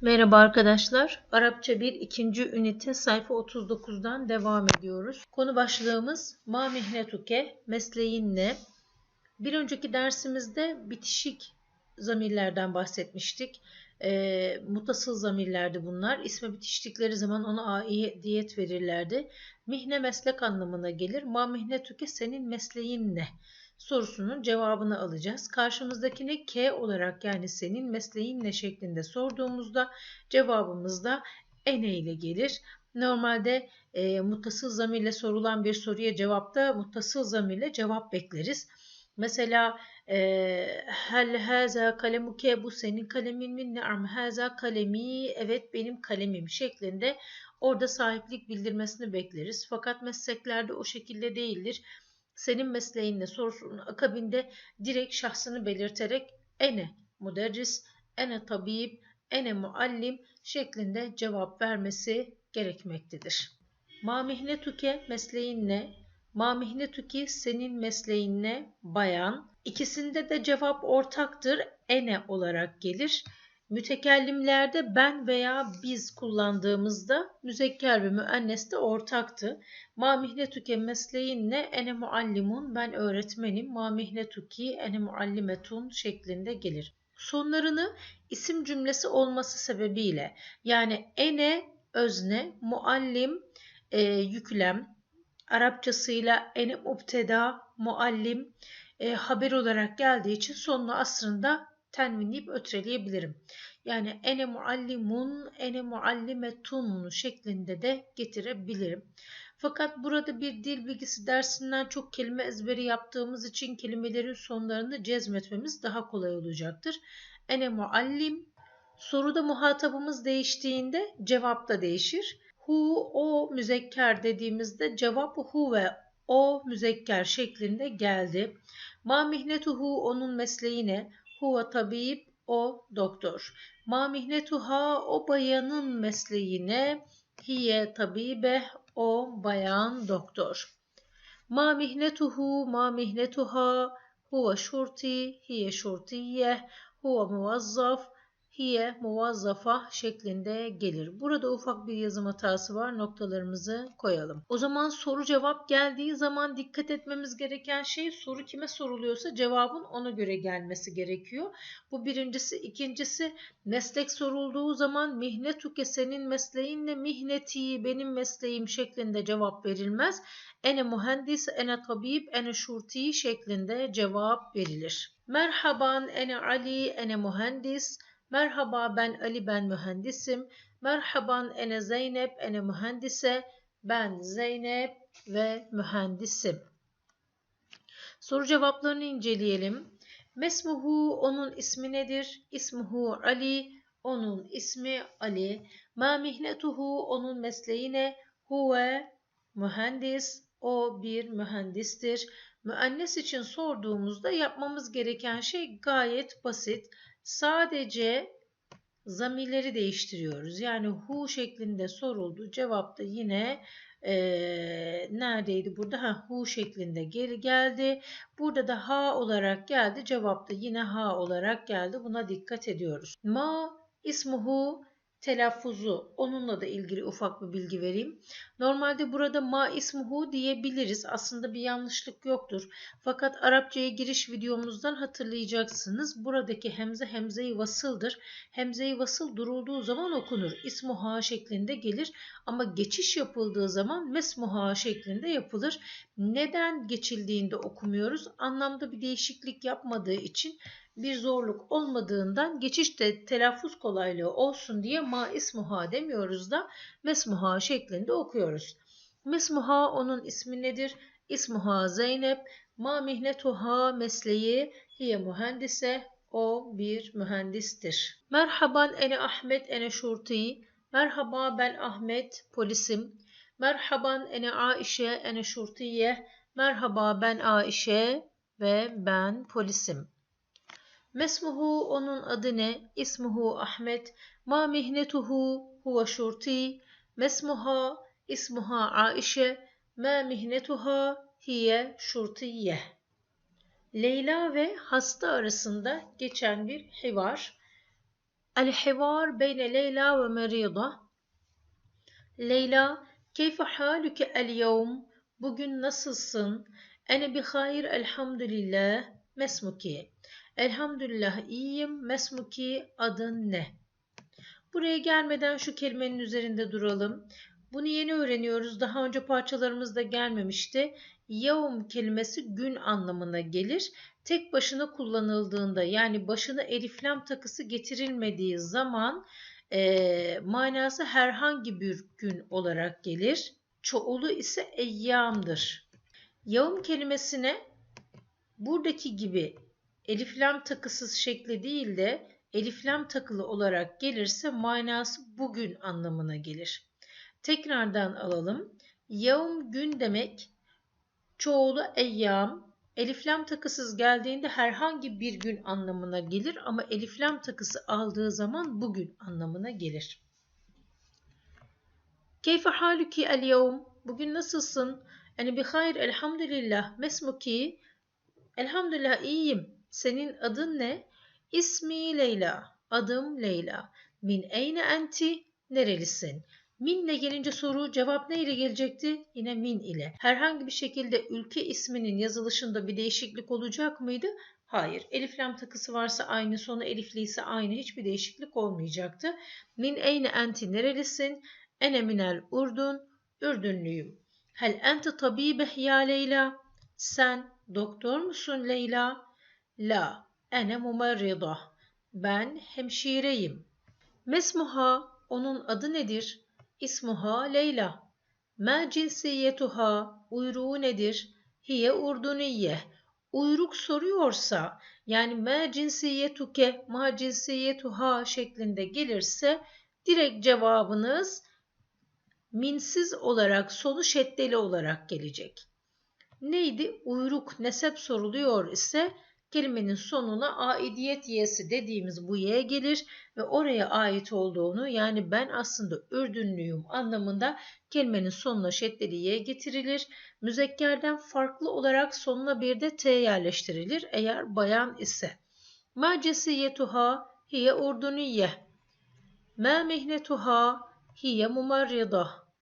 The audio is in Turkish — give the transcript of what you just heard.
Merhaba arkadaşlar. Arapça 1 ikinci ünite sayfa 39'dan devam ediyoruz. Konu başlığımız ma mihnetuke, mesleğin ne? Bir önceki dersimizde bitişik zamirlerden bahsetmiştik. E, mutasıl zamirlerdi bunlar. İsme bitiştikleri zaman ona aidiyet verirlerdi. Mihne meslek anlamına gelir. Ma mihnetuke senin mesleğin ne? Sorusunun cevabını alacağız. Karşımızdakini K olarak yani senin mesleğin ne şeklinde sorduğumuzda cevabımız da ene ile gelir. Normalde e, muttasıl zamirle sorulan bir soruya cevapta muttasıl zamirle cevap bekleriz. Mesela e, hel haza kalemuke bu senin kalemin mi? Ne'am haza kalemi evet benim kalemim şeklinde orada sahiplik bildirmesini bekleriz. Fakat mesleklerde o şekilde değildir senin mesleğinle sorusunun akabinde direkt şahsını belirterek ene müderris, ene tabip, ene muallim şeklinde cevap vermesi gerekmektedir. Ma mihnetuke mesleğin ne? Ma mihnetuki senin mesleğin ne? Bayan. İkisinde de cevap ortaktır. Ene olarak gelir. Mütekellimlerde ben veya biz kullandığımızda müzekker ve müennes de ortaktı. Ma mihnetuke mesleğin ne? Ene muallimun ben öğretmenim. Ma mihnetuki ene muallimetun şeklinde gelir. Sonlarını isim cümlesi olması sebebiyle yani ene özne, muallim e, yüklem, Arapçasıyla ene mubteda, muallim e, haber olarak geldiği için sonunu aslında tenvinleyip ötreleyebilirim. Yani ene muallimun, ene muallimetun şeklinde de getirebilirim. Fakat burada bir dil bilgisi dersinden çok kelime ezberi yaptığımız için kelimelerin sonlarını cezmetmemiz daha kolay olacaktır. Ene muallim. Soruda muhatabımız değiştiğinde cevap da değişir. Hu, o müzekker dediğimizde cevap hu ve o müzekker şeklinde geldi. Ma mihnetuhu onun mesleğine, Huva tabip o doktor. Ma mihnetuha o bayanın mesleğine hiye tabibe o bayan doktor. Ma mihnetuhu ma mihnetuha huve şurti hiye şurtiye huve muvazzaf hiye muvazzafa şeklinde gelir. Burada ufak bir yazım hatası var. Noktalarımızı koyalım. O zaman soru cevap geldiği zaman dikkat etmemiz gereken şey soru kime soruluyorsa cevabın ona göre gelmesi gerekiyor. Bu birincisi. ikincisi meslek sorulduğu zaman mihnetuke senin mesleğinle mihneti benim mesleğim şeklinde cevap verilmez. Ene mühendis, ene tabip, ene şurti şeklinde cevap verilir. Merhaban, ene Ali, ene mühendis, Merhaba ben Ali ben mühendisim. Merhaban ene Zeynep ene mühendise. Ben Zeynep ve mühendisim. Soru cevaplarını inceleyelim. Mesmuhu onun ismi nedir? İsmuhu Ali. Onun ismi Ali. Ma mihnetuhu onun mesleği ne? Huve mühendis. O bir mühendistir. Müennes için sorduğumuzda yapmamız gereken şey gayet basit. Sadece zamirleri değiştiriyoruz. Yani hu şeklinde soruldu. Cevap da yine e, neredeydi burada? Ha, hu şeklinde geri geldi. Burada da ha olarak geldi. Cevap da yine ha olarak geldi. Buna dikkat ediyoruz. Ma ismuhu telaffuzu onunla da ilgili ufak bir bilgi vereyim. Normalde burada ma ismuhu diyebiliriz. Aslında bir yanlışlık yoktur. Fakat Arapçaya giriş videomuzdan hatırlayacaksınız. Buradaki hemze hemze-i vasıldır. Hemze-i vasıl durulduğu zaman okunur. İsmuha şeklinde gelir ama geçiş yapıldığı zaman mesmuha şeklinde yapılır. Neden geçildiğinde okumuyoruz? Anlamda bir değişiklik yapmadığı için bir zorluk olmadığından geçişte telaffuz kolaylığı olsun diye ma ismuha demiyoruz da mesmuha şeklinde okuyoruz. Mesmuha onun ismi nedir? İsmuha Zeynep, ma mihnetuha mesleği, hiye mühendise, o bir mühendistir. Merhaban ene Ahmet ene şurti, merhaba ben Ahmet polisim, merhaban ene Aişe ene şurtiye, merhaba ben Aişe ve ben polisim. Mesmuhu onun adı ne? İsmuhu Ahmet. Ma mihnetuhu huve şurti. Mesmuha ismuha Aişe. Ma mihnetuha hiye şurtiye. Leyla ve hasta arasında geçen bir hivar. El hivar beyne Leyla ve Merida. Leyla, keyfe halüke el yevm? Bugün nasılsın? Ene bi hayr elhamdülillah. Mesmuki. Elhamdülillah iyiyim. Mesmuki adın ne? Buraya gelmeden şu kelimenin üzerinde duralım. Bunu yeni öğreniyoruz. Daha önce parçalarımızda gelmemişti. Yavum kelimesi gün anlamına gelir. Tek başına kullanıldığında yani başına eliflam takısı getirilmediği zaman e, manası herhangi bir gün olarak gelir. Çoğulu ise eyyamdır. Yavum kelimesine buradaki gibi eliflam takısız şekli değil de eliflam takılı olarak gelirse manası bugün anlamına gelir. Tekrardan alalım. Yavm gün demek çoğulu eyyam. Eliflam takısız geldiğinde herhangi bir gün anlamına gelir ama eliflam takısı aldığı zaman bugün anlamına gelir. Keyfe haluki el yevm? Bugün nasılsın? Yani bi hayr elhamdülillah. Mesmuki? Elhamdülillah iyiyim. Senin adın ne? İsmi Leyla. Adım Leyla. Min eyne enti? Nerelisin? Minle gelince soru cevap ne ile gelecekti? Yine min ile. Herhangi bir şekilde ülke isminin yazılışında bir değişiklik olacak mıydı? Hayır. Eliflam takısı varsa aynı, sonu elifli ise aynı. Hiçbir değişiklik olmayacaktı. Min eyne enti nerelisin? Ene minel urdun. Ürdünlüyüm. Hel ente tabibe ya Leyla? Sen doktor musun Leyla? La. Ene mumarrida. Ben hemşireyim. Mesmuha. Onun adı nedir? İsmuha Leyla. Ma cinsiyetuha uyruğu nedir? Hiye urduniye. Uyruk soruyorsa yani ma cinsiyetuke ma cinsiyetuha şeklinde gelirse direkt cevabınız minsiz olarak sonu şeddeli olarak gelecek. Neydi? Uyruk nesep soruluyor ise kelimenin sonuna aidiyet y'si dediğimiz bu y gelir ve oraya ait olduğunu yani ben aslında Ürdünlüyüm anlamında kelimenin sonuna şeddeli y getirilir. Müzekkerden farklı olarak sonuna bir de t yerleştirilir eğer bayan ise. Ma cesiyetuha hiye urduniye. Ma mihnetuha hiye mumarrida.